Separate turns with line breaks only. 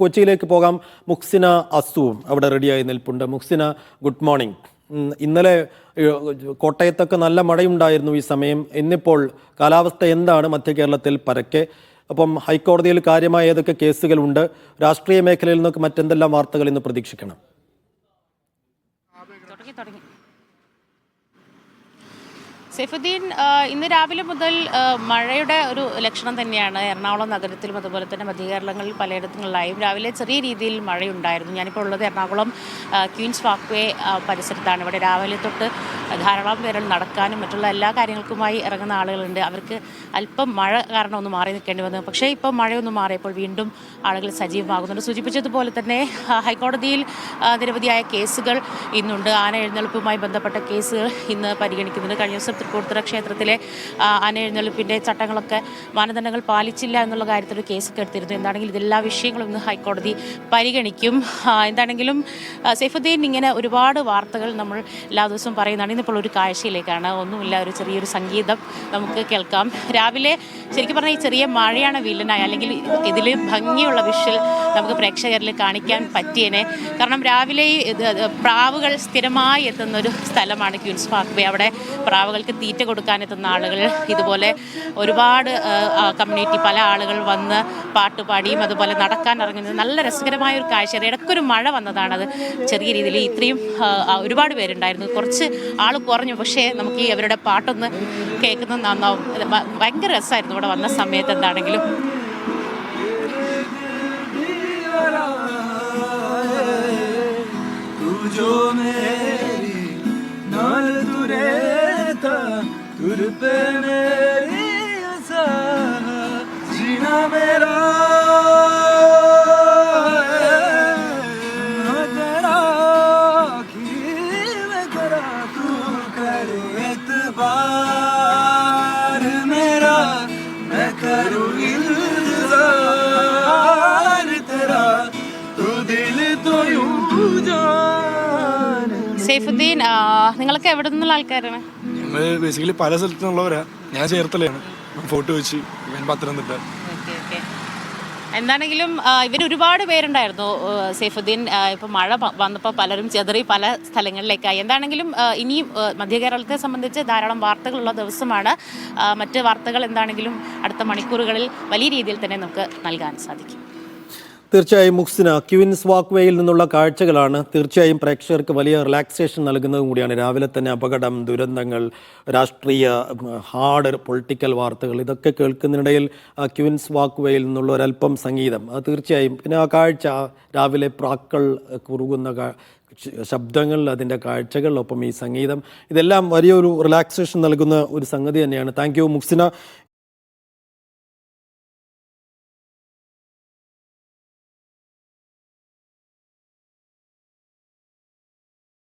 കൊച്ചിയിലേക്ക് പോകാം. മുക്സിന അസുവും അവിടെ റെഡിയായി നിൽപ്പുണ്ട്. Muksina good morning. ഇന്നലെ കോട്ടയത്തൊക്കെ നല്ല മഴയുണ്ടായിരുന്നു ഈ സമയം. എന്നിപ്പോൾ കാലാവസ്ഥ എന്താണ്? മധ്യ കേരളത്തിൽ പരക്കെ. അപ്പം ഹൈക്കോടതിയിൽ കാര്യമായ ഏതൊക്കെ കേസുകളുണ്ട്? രാഷ്ട്രീയ മേഖലയിൽ നിന്നൊക്കെ മറ്റെന്തെല്ലാം വാർത്തകൾ ഇന്ന് പ്രതീക്ഷിക്കണം?
തുടങ്ങി തുടങ്ങി. സൈഫുദ്ദീൻ ഇന്ന് രാവിലെ മുതൽ മഴയുടെ ഒരു ലക്ഷണം തന്നെയാണ്. എറണാകുളം നഗരത്തിലും അതുപോലെ തന്നെ മധ്യകേരളങ്ങളിൽ പലയിടങ്ങളിലായും രാവിലെ ചെറിയ രീതിയിൽ മഴയുണ്ടായിരുന്നു. ഞാനിപ്പോൾ ഉള്ളത് എറണാകുളം ക്വീൻസ് വാക്വേ പരിസരത്താണ്. ഇവിടെ രാവിലെ തൊട്ട് ധാരാളം പേരിൽ നടക്കാനും മറ്റുള്ള എല്ലാ കാര്യങ്ങൾക്കുമായി ഇറങ്ങുന്ന ആളുകളുണ്ട്. അവർക്ക് അല്പം മഴ കാരണം ഒന്ന് മാറി നിൽക്കേണ്ടി വന്നു. പക്ഷേ ഇപ്പോൾ മഴയൊന്നും മാറിയപ്പോൾ വീണ്ടും ആളുകൾ സജീവമാകുന്നുണ്ട്. സൂചിപ്പിച്ചതുപോലെ തന്നെ ഹൈക്കോടതിയിൽ നിരവധിയായ കേസുകൾ ഇന്നുണ്ട്. ആന എഴുന്നള്ളിപ്പുമായി ബന്ധപ്പെട്ട കേസുകൾ ഇന്ന് പരിഗണിക്കുന്നുണ്ട്. കഴിഞ്ഞ ദിവസം തൃപ്പൂണിത്തുറ ക്ഷേത്രത്തിലെ ആന എഴുന്നള്ളിപ്പിന്റെ ചട്ടങ്ങളൊക്കെ മാനദണ്ഡങ്ങൾ പാലിച്ചില്ല എന്നുള്ള കാര്യത്തിൽ ഒരു കേസൊക്കെ എടുത്തിരുന്നു. എന്താണെങ്കിലും ഇതെല്ലാ വിഷയങ്ങളും ഇന്ന് ഹൈക്കോടതി പരിഗണിക്കും. എന്താണെങ്കിലും സൈഫുദ്ദീൻ ഇങ്ങനെ ഒരുപാട് വാർത്തകൾ നമ്മൾ എല്ലാ ദിവസവും പറയുന്നതാണ്. ഇന്നിപ്പോൾ ഒരു കാഴ്ചയിലേക്കാണ്. ഒന്നുമില്ല ഒരു ചെറിയൊരു സംഗീതം നമുക്ക് കേൾക്കാം. രാവിലെ ശരിക്കും പറഞ്ഞാൽ ഈ ചെറിയ മഴയാണ് വില്ലനായി അല്ലെങ്കിൽ ഇതിൽ ഭംഗിയുള്ള വിഷ്വൽ നമുക്ക് പ്രേക്ഷകരിൽ കാണിക്കാൻ പറ്റിയേനെ. കാരണം രാവിലെ പ്രാവുകൾ സ്ഥിരമായി എത്തുന്ന ഒരു സ്ഥലമാണ് ക്യൂൻസ് പാർക്ക് വേ അവിടെ പ്രാവുകൾക്ക് തീറ്റ കൊടുക്കാൻ എത്തുന്ന ആളുകൾ ഇതുപോലെ ഒരുപാട് കമ്മ്യൂണിറ്റി പല ആളുകൾ വന്ന് പാട്ട് പാടിയും അതുപോലെ നടക്കാൻ ഇറങ്ങുന്നത് നല്ല രസകരമായ ഒരു കാഴ്ച ഇടയ്ക്കൊരു മഴ വന്നതാണത്. ചെറിയ രീതിയിൽ ഇത്രയും ഒരുപാട് പേരുണ്ടായിരുന്നു. കുറച്ച് ആൾ കുറഞ്ഞു പക്ഷേ നമുക്ക് ഈ അവരുടെ പാട്ടൊന്ന് കേൾക്കുന്നത് നന്നാവും ഇത് ഭ- ഭയങ്കര രസമായിരുന്നു ഇവിടെ വന്ന സമയത്ത് എന്താണെങ്കിലും
तू जो मेरी नाल तू रहता तुर पे मेरी एतबार मेरा मैं करूँ इंतजार तेरा तू दिल तो यूं जान
സൈഫുദ്ദീൻ ആ, നിങ്ങളൊക്കെ എവിടെ നിന്നുള്ള ആൾക്കാരാണ്
ഞങ്ങൾ ബേസിക്കലി പല സ്ഥലത്തു നിന്നുള്ളവരാ ഞാൻ ചേർത്തലയാണ് ഫോട്ടോ വെച്ച് ഞാൻ പത്തനംതിട്ട
ഓക്കെ ഓക്കെ എന്താണെങ്കിലും ഇവർ ഒരുപാട് പേരുണ്ടായിരുന്നു സൈഫുദ്ദീൻ. ആ, മഴ വന്നപ്പോൾ പലരും ചെതറി പല സ്ഥലങ്ങളിലേക്കായി. എന്താണെങ്കിലും ഇനിയും മധ്യ കേരളത്തെ സംബന്ധിച്ച് ധാരാളം വാർത്തകളുള്ള ദിവസമാണ്. മറ്റ് വാർത്തകൾ എന്താണെങ്കിലും അടുത്ത മണിക്കൂറുകളിൽ വലിയ രീതിയിൽ തന്നെ നമുക്ക് നൽകാൻ സാധിക്കും.
തീർച്ചയായും മുക്സിന ക്യൂൻസ് വാക്ക് വേയിൽ നിന്നുള്ള കാഴ്ചകളാണ്. തീർച്ചയായും പ്രേക്ഷകർക്ക് വലിയ റിലാക്സേഷൻ നൽകുന്നതും കൂടിയാണ്. രാവിലെ തന്നെ അപകടം ദുരന്തങ്ങൾ രാഷ്ട്രീയ ഹാർഡ് പൊളിറ്റിക്കൽ വാർത്തകൾ ഇതൊക്കെ കേൾക്കുന്നതിനിടയിൽ ക്യൂൻസ് വാക്ക് വേയിൽ നിന്നുള്ള ഒരല്പം സംഗീതം. അത് തീർച്ചയായും പിന്നെ ആ കാഴ്ച രാവിലെ പ്രാക്കൾ കുറുകുന്ന ശബ്ദങ്ങൾ അതിന്റെ കാഴ്ചകൾ ഒപ്പം ഈ സംഗീതം. ഇതെല്ലാം വലിയൊരു റിലാക്സേഷൻ നൽകുന്ന ഒരു സംഗതി തന്നെയാണ്. Thank you മുക്സിന